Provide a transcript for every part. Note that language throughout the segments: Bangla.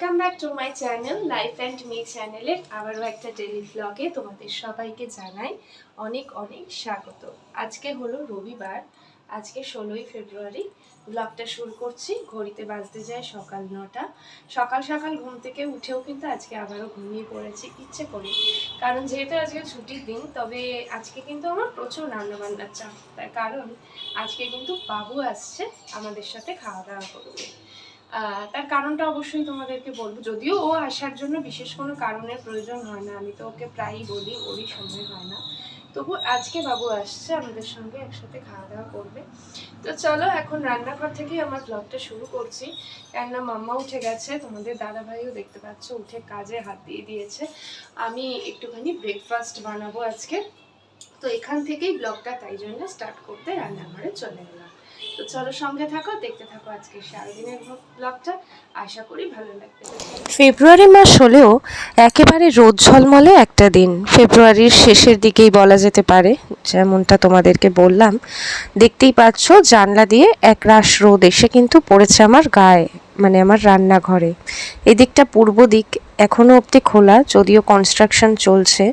Welcome back to my channel life and me চ্যানেলের আবারও একটা ডেলি ভ্লগে তোমাদের সবাইকে জানাই অনেক অনেক স্বাগত। আজকে হলো রবিবার, আজকে ষোলোই ফেব্রুয়ারি ব্লগটা শুরু করছি, ঘড়িতে বাজতে যায় সকাল নটা। সকাল সকাল ঘুম থেকে উঠেও কিন্তু আজকে আবারও ঘুমিয়ে পড়েছি, ইচ্ছে করি। কারণ যেহেতু আজকে ছুটির দিন, তবে আজকে কিন্তু আমার প্রচুর রান্নাবান্নার চাপ। তার কারণ আজকে কিন্তু বাবু আসছে আমাদের সাথে খাওয়া দাওয়া করবে তার কারণটা অবশ্যই তোমাদেরকে বলব। যদিও ও আসার জন্য বিশেষ কোনো কারণের প্রয়োজন হয় না, আমি তো ওকে প্রায়ই বলি, ওরই সময় হয় না। তবু আজকে বাবু আসছে, আমাদের সঙ্গে একসাথে খাওয়া দাওয়া করবে। তো চলো, এখন রান্নাঘর থেকেই আমার ব্লগটা শুরু করছি। কেননা মাম্মা উঠে গেছে, তোমাদের দাদা ভাইও দেখতে পাচ্ছ, উঠে কাজে হাত দিয়ে দিয়েছে। আমি একটুখানি ব্রেকফাস্ট বানাবো আজকে। তো এখান থেকেই ব্লগটা তাই জন্য স্টার্ট করতে রান্নাঘরে চলে গেলাম তো চলো সঙ্গে থাকো, দেখতে থাকো আজকে সারাদিনের ব্লগটা আশা করি ভালো লাগবে। ফেব্রুয়ারি মাস হলেও একেবারে রোদ ঝলমলে একটা দিন। ফেব্রুয়ারির শেষের দিকেই বলা যেতে পারে, যেমনটা তোমাদেরকে বললাম। দেখতেই পাচ্ছ, জানলা দিয়ে একরাশ রোদ এসে কিন্তু পড়েছে আমার গায়ে মানে আমার রান্নাঘরে। এদিকটা পূর্ব দিক এখনও অবধি খোলা, যদিও কনস্ট্রাকশন চলছে।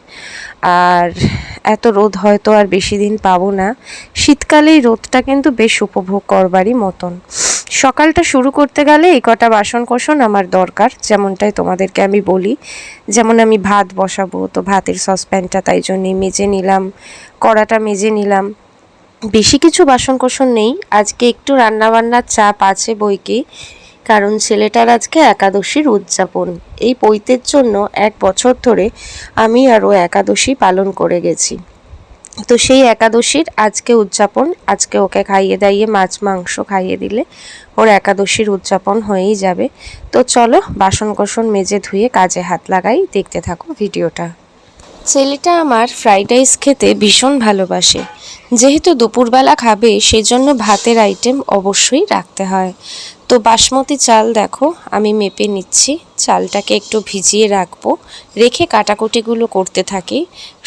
আর এত রোদ হয়তো আর বেশি দিন পাবো না। শীতকালে এই রোদটা কিন্তু বেশ উপভোগ করবারই মতন। সকালটা শুরু করতে গেলে এই কটা বাসন কোসন আমার দরকার, যেমনটাই তোমাদেরকে আমি বলি। যেমন আমি ভাত বসাবো, তো ভাতের সসপ্যানটা তাই জন্যে মেজে নিলাম, কড়াটা মেজে নিলাম। বেশি কিছু বাসন কোসন নেই। আজকে একটু রান্নাবান্নার চাপ আছে বইকে। কারণ ছেলেটার আজকে একাদশীর উদযাপন। এই পৈতের জন্য এক বছর ধরে আমি আরও একাদশী পালন করে গেছি। তো সেই একাদশীর আজকে উদযাপন, আজকে ওকে খাইয়ে দাইয়ে মাছ, মাংস খাইয়ে দিলে ওর একাদশীর উদযাপন হয়েই যাবে। তো চলো বাসন কোসন মেজে ধুয়ে কাজে হাত লাগাই, দেখতে থাকো ভিডিওটা। ছেলেটা আমার ফ্রাইড রাইস খেতে ভীষণ ভালোবাসে। যেহেতু দুপুরবেলা খাবে, সেজন্য ভাতের আইটেম অবশ্যই রাখতে হয়। তো বাসমতি চাল দেখো, আমি মেপে নিচ্ছি। চালটাকে একটু ভিজিয়ে রাখব। রেখে কাটাকুটিগুলো করতে থাকি।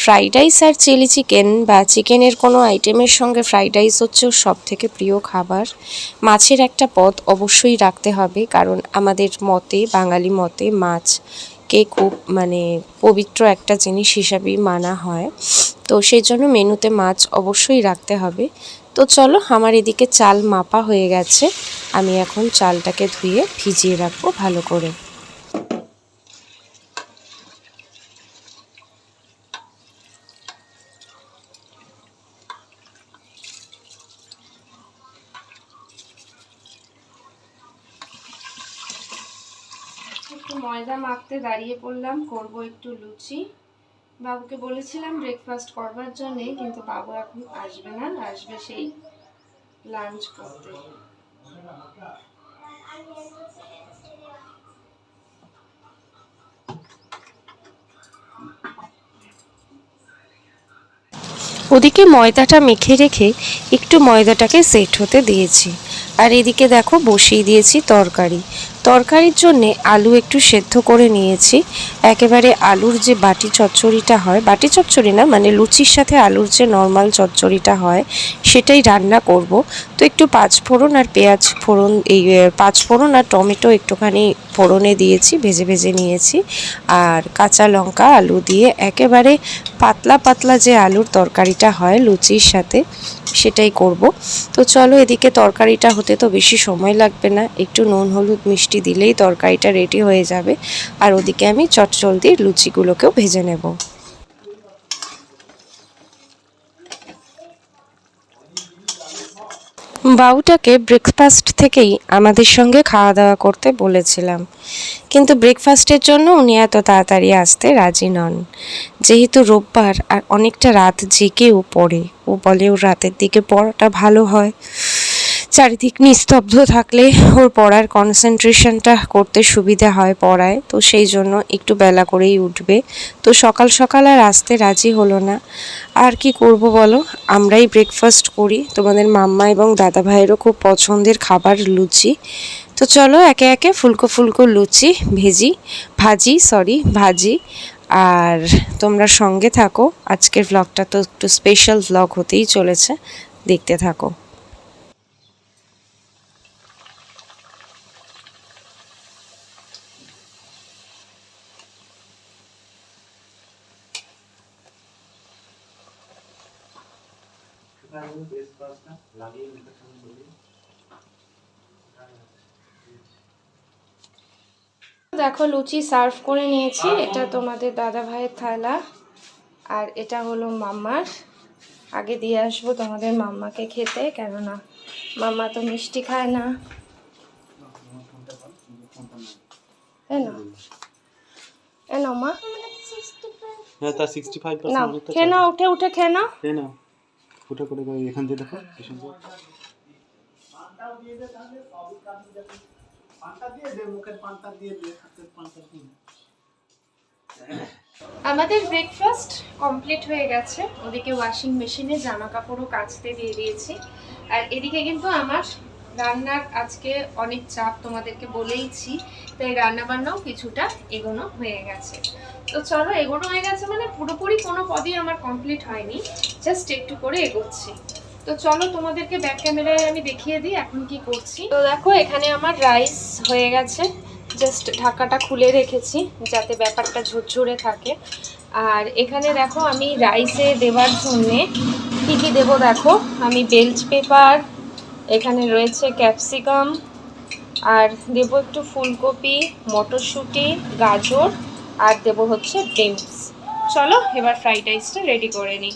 ফ্রাইড রাইস আর চিলি চিকেন বা চিকেনের কোনো আইটেমের সঙ্গে ফ্রাইড রাইস হচ্ছে সব থেকে প্রিয় খাবার। মাছের একটা পদ অবশ্যই রাখতে হবে, কারণ আমাদের মতে, বাঙালি মতে মাছ কে খুব মানে পবিত্র একটা জিনিস হিসাবেই মানা হয়। তো সেই জন্য মেনুতে মাছ অবশ্যই রাখতে হবে। তো চলো আমার এদিকে চাল মাপা হয়ে গেছে। আমি এখন চালটাকে ধুয়ে ভিজিয়ে রাখব ভালো করে। একটু ময়দা মাখতে দাঁড়িয়ে পড়লাম, করব একটু লুচি। বাবুকে বলেছিলাম ব্রেকফাস্ট করবার জন্যে, কিন্তু বাবু এখন আসবে না, আসবে সেই লাঞ্চ করতে। ওদিকে ময়দাটা মেখে রেখে একটু ময়দাটাকে সেট হতে দিয়েছি। আর এদিকে দেখো বসিয়ে দিয়েছি তরকারি। তরকারির জন্যে আলু একটু সেদ্ধ করে নিয়েছি। একেবারে আলুর যে বাটি চচ্চড়িটা হয়, বাটি চচ্চড়ি না মানে লুচির সাথে আলুর যে নর্মাল চচ্চড়িটা হয় সেটাই রান্না করব। তো একটু পাঁচ ফোড়ন আর পেঁয়াজ ফোড়ন, এই পাঁচ ফোড়ন আর টমেটো একটুখানি ফোড়নে দিয়েছি, ভেজে ভেজে নিয়েছি। আর কাঁচা লঙ্কা, আলু দিয়ে একেবারে পাতলা পাতলা যে আলুর তরকারিটা হয় লুচির সাথে, সেটাই করব। তো চলো এদিকে তরকারিটা হতে তো বেশি সময় লাগবে না, একটু নুন, হলুদ, মিষ্টি দিলেই তরকারিটা রেডি হয়ে যাবে। আর ওদিকে আমি চটচলদি লুচিগুলোকেও ভেজে নেব। বাবুটাকে ব্রেকফাস্ট থেকেই আমাদের সঙ্গে খাওয়া দাওয়া করতে বলেছিলাম। কিন্তু ব্রেকফাস্টের জন্য উনি এত তাড়াতাড়ি আসতে রাজি নন। যেহেতু রোববার আর অনেকটা রাত জেগেও পড়ে, ও বলে ও রাতের দিকে পড়াটা ভালো হয়। চারিদিক নিস্তব্ধ থাকলে ওর পড়ার কনসেন্ট্রেশনটা করতে সুবিধা হয় পড়ায়। তো সেই জন্য একটু বেলা করেই উঠবে। তো সকাল সকাল আর আসতে রাজি হলো না। আর কি করব বলো? আমরাই ব্রেকফাস্ট করি। তোমাদের মাম্মা এবং দাদা ভাইয়েরও খুব পছন্দের খাবার লুচি। তো চলো একে একে ফুলকো ফুলকো লুচি, ভেজি, ভাজি সরি ভাজি। আর তোমরা সঙ্গে থাকো। আজকের ভ্লগটা তো একটু স্পেশাল ভ্লগ হতেই চলেছে। দেখতে থাকো। দেখো লুচি সার্ভ করে নিয়েছি। এটা তোমাদের দাদা ভাইয়ের থালা। আর এটা হলো মাম্মার। আগে দিয়ে আসব তোমাদের মাম্মাকে খেতে কেননা মাম্মা তো মিষ্টি খায় না। তাই না এ মা। হ্যাঁ খেয়ে নাও উঠে উঠে খেয়ে নাও। না করে এখান দিয়ে দেখো কি সুন্দর আমাদের ব্রেকফাস্ট কমপ্লিট হয়ে গেছে। ওদিকে ওয়াশিং মেশিনে জামা কাপড়ও কাচতে দিয়ে দিয়েছি। আর এদিকে কিন্তু আমার রান্নার আজকে অনেক চাপ তোমাদেরকে বলেইছি, তাই রান্না বান্নাও কিছুটা এগোনো হয়ে গেছে। তো চলো, এগোনো হয়ে গেছে মানে পুরোপুরি কোনো পদই আমার কমপ্লিট হয়নি জাস্ট একটু করে এগোচ্ছি। তো চলো তোমাদেরকে ব্যাক ক্যামেরায় আমি দেখিয়ে দিই এখন কি করছি। তো দেখো, এখানে আমার রাইস হয়ে গেছে। জাস্ট ঢাকাটা খুলে রেখেছি যাতে ব্যাপারটা ঝরঝরে থাকে। আর এখানে দেখো, আমি রাইসে দেওয়ার জন্যে কী কী দেবো দেখো? আমি বেলচ পেপার এখানে রয়েছে ক্যাপসিকাম আর দেবো একটু ফুলকপি, মটরশুঁটি, গাজর, আর দেবো হচ্ছে বিনস চলো, এবার ফ্রাইড রাইসটা রেডি করে নিই।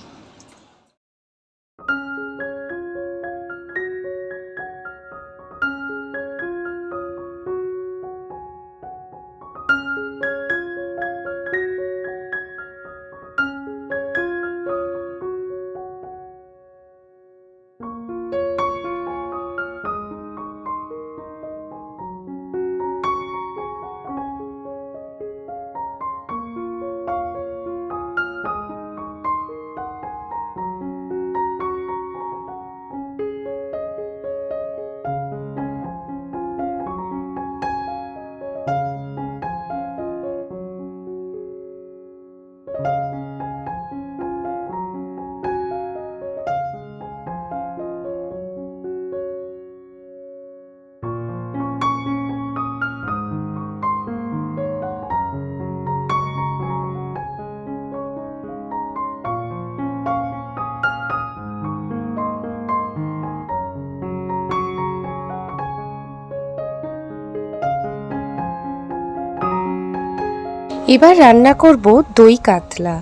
এবার রান্না করব দই কাতলা।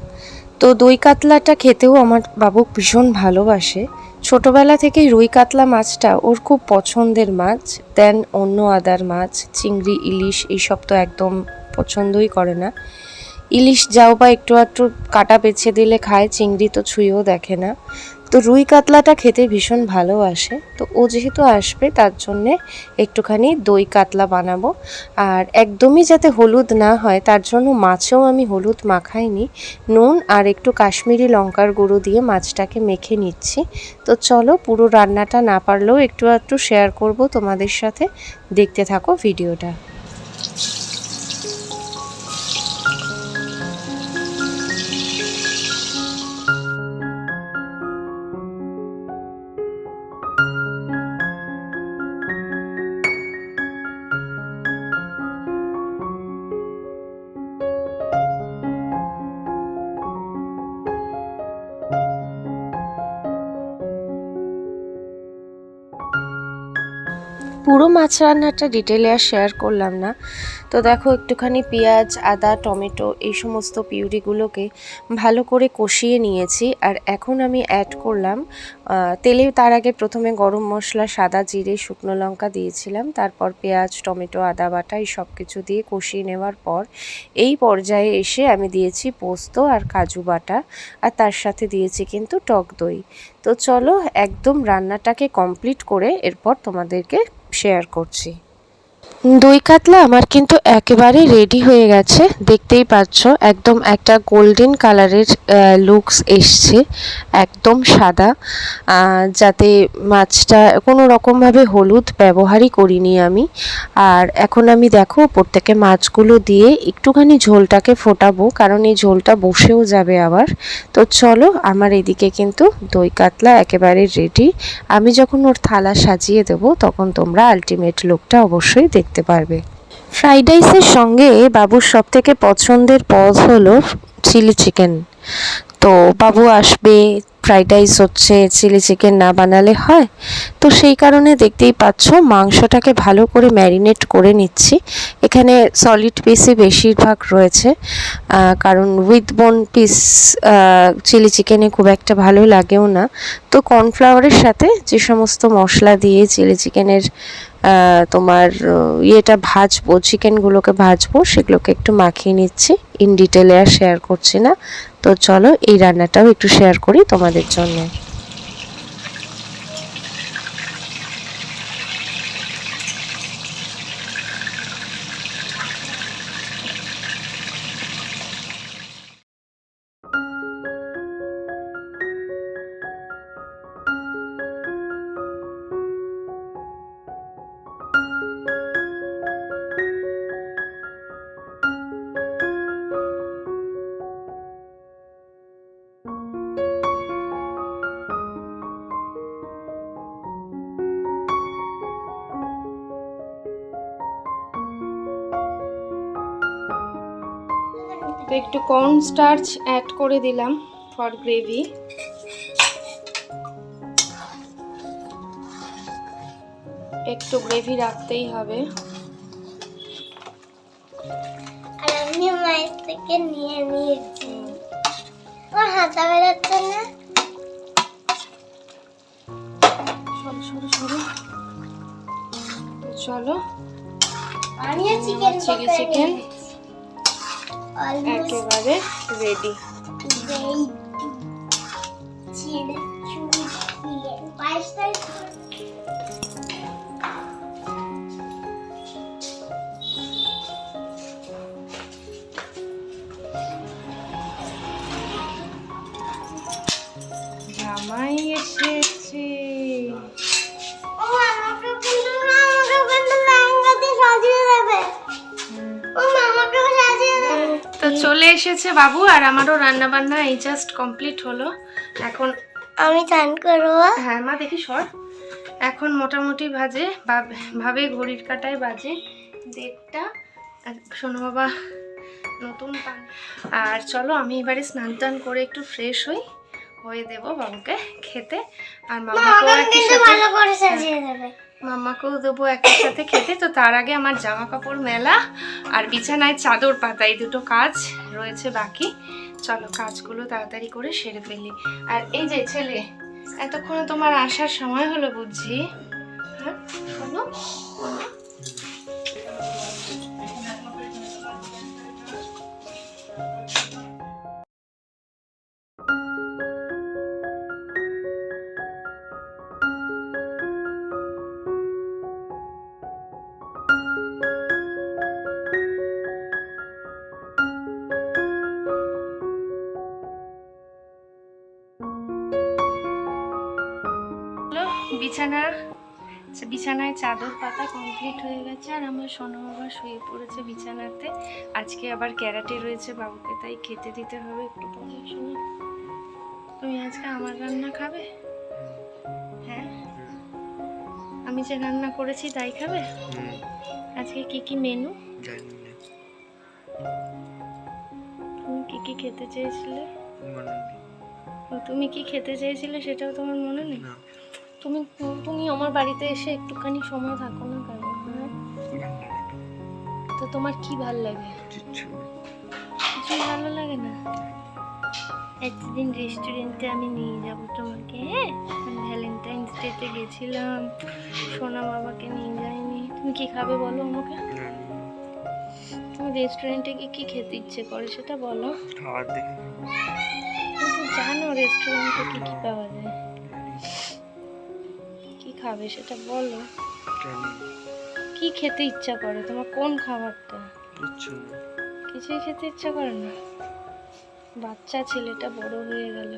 তো দই কাতলাটা খেতেও আমার বাবু ভীষণ ভালোবাসে। ছোটবেলা থেকেই রুই কাতলা মাছটা ওর খুব পছন্দের মাছ দেন অন্য আদার মাছ, চিংড়ি, ইলিশ এইসব তো একদম পছন্দই করে না। ইলিশ যাও বা একটু একটু কাটা বেছে দিলে খায়, চিংড়ি তো ছুঁয়েও দেখে না। তো রুই কাতলাটা খেতে ভীষণ ভালোবাসে তো ও যেহেতু আসবে, তার জন্যে একটুখানি দই কাতলা বানাবো। আর একদমই যাতে হলুদ না হয়, তার জন্য মাছেও আমি হলুদ মাখাইনি। নুন আর একটু কাশ্মীরি লঙ্কার গুঁড়ো দিয়ে মাছটাকে মেখে নিচ্ছি। তো চলো পুরো রান্নাটা না পারলেও একটু একটু শেয়ার করব তোমাদের সাথে। দেখতে থাকো ভিডিওটা। পুরো মাছ রান্নাটা ডিটেলে আর শেয়ার করলাম না। তো দেখো, একটুখানি পেঁয়াজ, আদা, টমেটো এই সমস্ত পিউরিগুলোকে ভালো করে কষিয়ে নিয়েছি। আর এখন আমি অ্যাড করলাম তেলে তার আগে প্রথমে গরম মশলা, সাদা জিরে, শুকনো লঙ্কা দিয়েছিলাম। তারপর পেঁয়াজ, টমেটো, আদা বাটা এই সব কিছু দিয়ে কষিয়ে নেওয়ার পর এই পর্যায়ে এসে আমি দিয়েছি পোস্ত আর কাজু বাটা। আর তার সাথে দিয়েছি কিন্তু টক দই। তো চলো, একদম রান্নাটাকে কমপ্লিট করে এরপর তোমাদেরকে শেয়ার করছি। দই কাতলা আমার কিন্তু একেবারে রেডি হয়ে গেছে। দেখতেই পাচ্ছ, একদম একটা গোল্ডেন কালারের লুকস এসছে, একদম সাদা। যাতে মাছটা কোনো রকমভাবে হলুদ ব্যবহারই করিনি আমি। আর এখন আমি দেখো ওপর থেকে মাছগুলো দিয়ে একটুখানি ঝোলটাকে ফোটাবো, কারণ এই ঝোলটা বসেও যাবে আবার। তো চলো, আমার এদিকে কিন্তু দই কাতলা একেবারে রেডি আমি যখন ওর থালা সাজিয়ে দেবো, তখন তোমরা আলটিমেট লুকটা অবশ্যই দেখতে পারবে। ফ্রাইড রাইসের সঙ্গে বাবুর সব থেকে পছন্দের পদ হলো চিলি চিকেন তো বাবু আসবে ফ্রাইড রাইস হচ্ছে চিলি চিকেন না বানালে হয়। তো সেই কারণে দেখতেই পাচ্ছ মাংসটাকে ভালো করে ম্যারিনেট করে নিচ্ছি। এখানে সলিড পিসই বেশিরভাগ রয়েছে। কারণ উইথ বোন পিস চিলি চিকেনে খুব একটা ভালো লাগেও না। তো কর্নফ্লাওয়ারের সাথে যে সমস্ত মশলা দিয়ে চিলি চিকেনের তোমার ইয়েটা ভাজবো, চিকেনগুলোকে ভাজবো, সেগুলোকে একটু মাখিয়ে নিচ্ছি। ইন ডিটেলে আর শেয়ার করছি না। তো চলো, এই রান্নাটাও একটু শেয়ার করি তোমাদের জন্য। তো একটু কর্ন স্টার্চ অ্যাড করে দিলাম ফর গ্রেভি একটু গ্রেভি রাখতেই হবে। আর আমি মায়ের থেকে নিয়ে নিয়েছি। আমার হাতা বেরোচ্ছে না। সরু সরু সরু। চলো। চিলি চিকেন একেবারে রেডি রেডি চিড়ে চুড়িয়ে পায়েস টাইস চলে এসেছে বাবু আর আমারও রান্না বান্না এই জাস্ট কমপ্লিট হলো। এখন আমি চান করব। হ্যাঁ মা দেখি সর। এখন মোটামুটি বাজে ভাব- ঘড়ির কাটায় বাজে দেড়টা। আর শোনো বাবা নতুন পান। আর চলো আমি এবারে স্নান টান করে একটু ফ্রেশ হই। হয়ে দেবো বাবুকে খেতে। আর একই ভালো করে সাজিয়ে দেবে। মামাকেও দেবো একের সাথে খেতে। তো তার আগে আমার জামা কাপড় মেলা আর বিছানায় চাদর পাতা, এই দুটো কাজ রয়েছে বাকি। চলো কাজগুলো তাড়াতাড়ি করে সেরে ফেলি। আর এই যে ছেলে, এতক্ষণ তোমার আসার সময় হলো বুঝছি হ্যাঁ শোনো। বিছানা। আচ্ছা, বিছানায় চাদর পাতা কমপ্লিট হয়ে গেছে আর আমার সোনা বাবা শুয়ে পড়েছে বিছানাতে। আজকে আবার ক্যারাটে রয়েছে বাবুকে তাই খেতে দিতে হবে একটু পরে শোনো তুমি আজকে আমার রান্না খাবে? হ্যাঁ? আমি যে রান্না করেছি তাই খাবে? আজকে কি কি মেনু তুমি কি কি খেতে চেয়েছিলে? তুমি কি খেতে চেয়েছিলে সেটাও তোমার মনে নেই? তুমি তুমি আমার বাড়িতে এসে একটুখানি সময় থাকো না কেন? হ্যাঁ? তো তোমার কি ভালো লাগে? কিছু ভালো লাগে না? একদিন রেস্টুরেন্টে আমি নিয়ে যাব তোমাকে হ্যাঁ? ভ্যালেন্টাইন্স ডেতে গেছিলাম সোনা বাবাকে নিয়ে যাইনি। তুমি কি খাবে বলো আমাকে? তুমি রেস্টুরেন্টে গিয়ে কি খেতে ইচ্ছে করে সেটা বলো। খাবার দেখে। তুমি জানো রেস্টুরেন্টে কি কি পাওয়া যায়। খাবে সেটা বলো। কি খেতে ইচ্ছা করে? তোমার কোন খাবারটা? কিছুই খেতে ইচ্ছা করে না? বাচ্চা ছেলেটা বড় হয়ে গেল।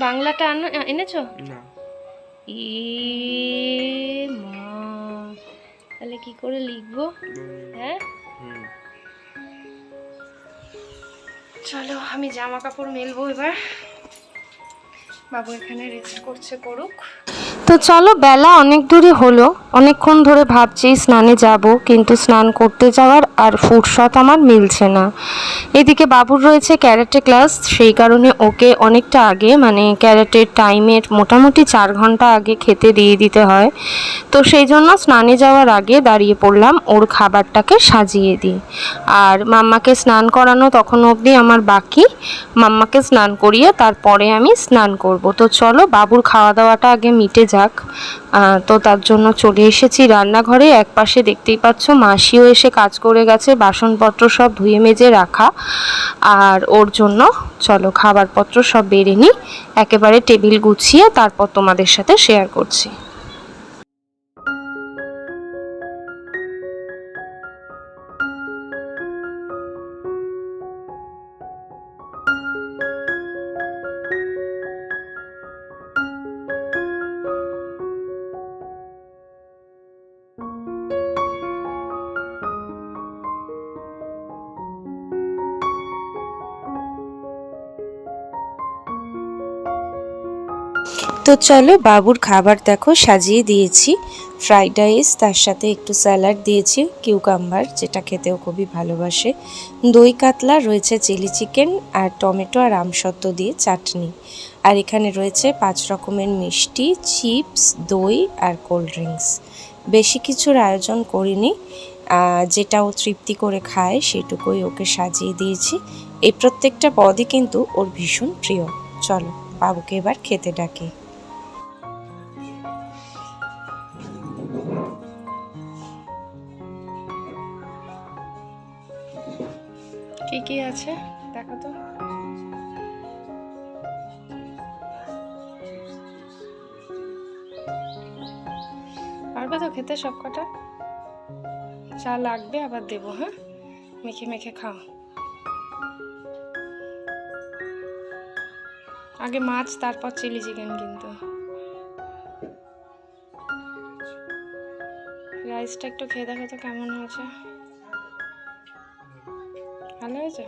বাংলাটা আনো এনেছো? না। মা তাহলে কি করে লিখব? হ্যাঁ? চলো আমি জামা কাপড় মেলবো এবার। বাবু এখানে রেস্ট করছে করুক। তো চলো, বেলা অনেক দূরই হলো। অনেকক্ষণ ধরে ভাবছি স্নানে যাব, কিন্তু স্নান করতে যাওয়ার আর ফুরসত আমার মিলছে না। এদিকে বাবুর রয়েছে ক্যারেটে ক্লাস, সেই কারণে ওকে অনেকটা আগে মানে ক্যারেটের টাইমের মোটামুটি চার ঘণ্টা আগে খেতে দিয়ে দিতে হয়। তো সেই জন্য স্নানে যাওয়ার আগে দাঁড়িয়ে পড়লাম, ওর খাবারটাকে সাজিয়ে দিই। আর মাম্মাকে স্নান করানো তখন অবধি আমার বাকি। মাম্মাকে স্নান করিয়ে তারপরে আমি স্নান করব। তো চলো, বাবুর খাওয়া দাওয়াটা আগে মিটে যাক তো তার জন্য চলে এসেছি রান্নাঘরে। এক পাশে দেখতেই পাচ্ছ মাসিও এসে কাজ করে গেছে, বাসনপত্র সব ধুয়ে মেজে রাখা। আর ওর জন্য, চলো খাবারপত্র সব বেড়ে নিই, একেবারে টেবিল গুছিয়ে তারপর তোমাদের সাথে শেয়ার করছি। তো চলো বাবুর খাবার দেখো, সাজিয়ে দিয়েছি। ফ্রাইড রাইস তার সাথে একটু স্যালাড দিয়েছি কিউকাম্বার যেটা খেতেও খুবই ভালোবাসে। দই কাতলা, রয়েছে চিলি চিকেন আর টমেটো আর আমসত্ত্ব দিয়ে চাটনি। আর এখানে রয়েছে পাঁচ রকমের মিষ্টি চিপস দই আর কোল্ড ড্রিঙ্কস বেশি কিছুর আয়োজন করিনি যেটা ও তৃপ্তি করে খায়, সেটুকুই ওকে সাজিয়ে দিয়েছি। এই প্রত্যেকটা পদই কিন্তু ওর ভীষণ প্রিয়। চলো। বাবুকে এবার খেতে ডাকে। কি কি আছে? দেখো তো। পারবে তো খেতে সব কটা চা লাগবে আবার দেবো হ্যাঁ? মেখে মেখে খাও। আগে মাছ, তারপর চিলি চিকেন কিন্তু। রাইসটা একটু খেয়ে দেখো তো কেমন হয়েছে। ভালো হয়েছে?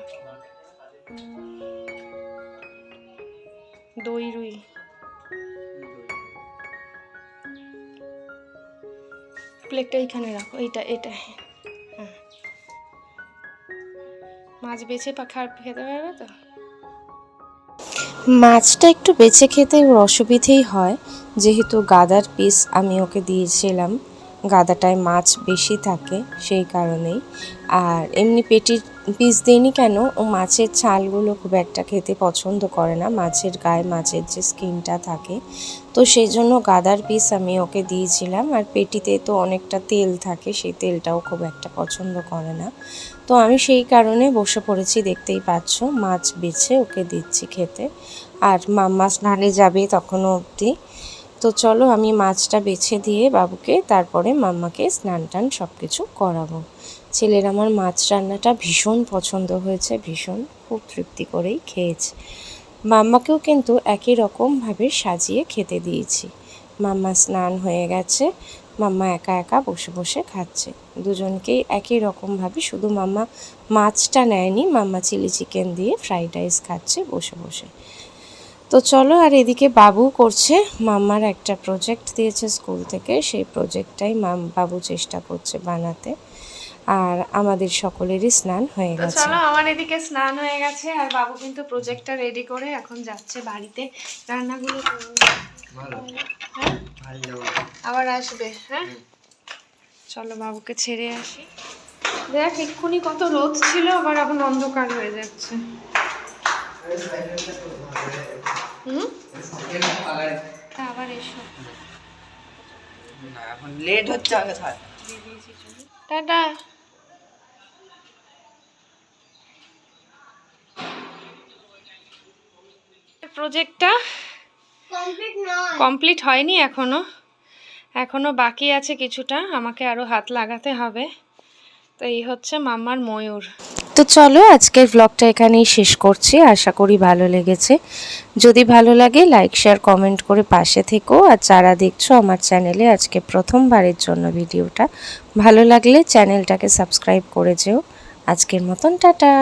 দই রুই। প্লেটটা এইখানে রাখো, এইটা, এটা। হ্যাঁ। মাছ বেছে পাখা খেতে পারবে তো? মাছটা একটু বেছে খেতে ওর অসুবিধেই হয়। যেহেতু গাদার পিস আমি ওকে দিয়েছিলাম। গাদাটায় মাছ বেশি থাকে সেই কারণেই। আর এমনি পেটির পিস দিইনি কেন? ও মাছের ছালগুলো খুব একটা খেতে পছন্দ করে না। মাছের গায়ে মাছের যে স্কিনটা থাকে। তো সেই জন্য গাদার পিস আমি ওকে দিয়েছিলাম। আর পেটিতে তো অনেকটা তেল থাকে, সেই তেলটাও খুব একটা পছন্দ করে না। তো আমি সেই কারণে বসে পড়েছি, দেখতেই পাচ্ছ। মাছ বেছে ওকে দিচ্ছি খেতে। আর মাম্মা স্নানে যাবে তখনও অবধি। তো চলো আমি মাছটা বেছে দিয়ে বাবুকে, তারপরে মাম্মাকে স্নান টান সব কিছু করাবো। ছেলের আমার মাছ রান্নাটা ভীষণ পছন্দ হয়েছে, ভীষণ খুব তৃপ্তি করেই খেয়েছে। মাম্মাকেও কিন্তু একই রকমভাবে সাজিয়ে খেতে দিয়েছি। মাম্মা স্নান হয়ে গেছে, মাম্মা একা একা বসে বসে খাচ্ছে। দুজনকেই একই রকমভাবে শুধু মাম্মা মাছটা নেয়নি, মাম্মা চিলি চিকেন দিয়ে ফ্রাইড রাইস খাচ্ছে বসে বসে। তো চলো আর এদিকে বাবু করছে। মাম্মার একটা প্রজেক্ট দিয়েছে স্কুল থেকে। সেই প্রজেক্টটাই মাম বাবু চেষ্টা করছে বানাতে। আর আমাদের সকলেরই স্নান হয়ে গেছে। চলো আমার এদিকে স্নান হয়ে গেছে। আর বাবু কিন্তু প্রজেক্টটা রেডি করে এখন যাচ্ছে বাড়িতে। রান্নাগুলো হ্যাঁ? আবার আসবে হ্যাঁ? চলো বাবুকে ছেড়ে আসি। দেখ এক্ষুনি কত রোদ ছিল আবার এখন অন্ধকার হয়ে যাচ্ছে। আবার এসো এখন লেট হচ্ছে আগে থাক টাটা প্রজেক্টটা কমপ্লিট কমপ্লিট হয়নি এখনও। এখনও বাকি আছে কিছুটা। আমাকে আরও হাত লাগাতে হবে। তো এই হচ্ছে মাম্মার ময়ূর। তো চলো, আজকের ব্লগটা এখানেই শেষ করছি। আশা করি ভালো লেগেছে। যদি ভালো লাগে লাইক শেয়ার কমেন্ট করে পাশে থেকো। আর যারা দেখছ আমার চ্যানেলে আজকে প্রথমবারের জন্য ভিডিওটা ভালো লাগলে চ্যানেলটাকে সাবস্ক্রাইব করে যেও। আজকের মতন, টাটা!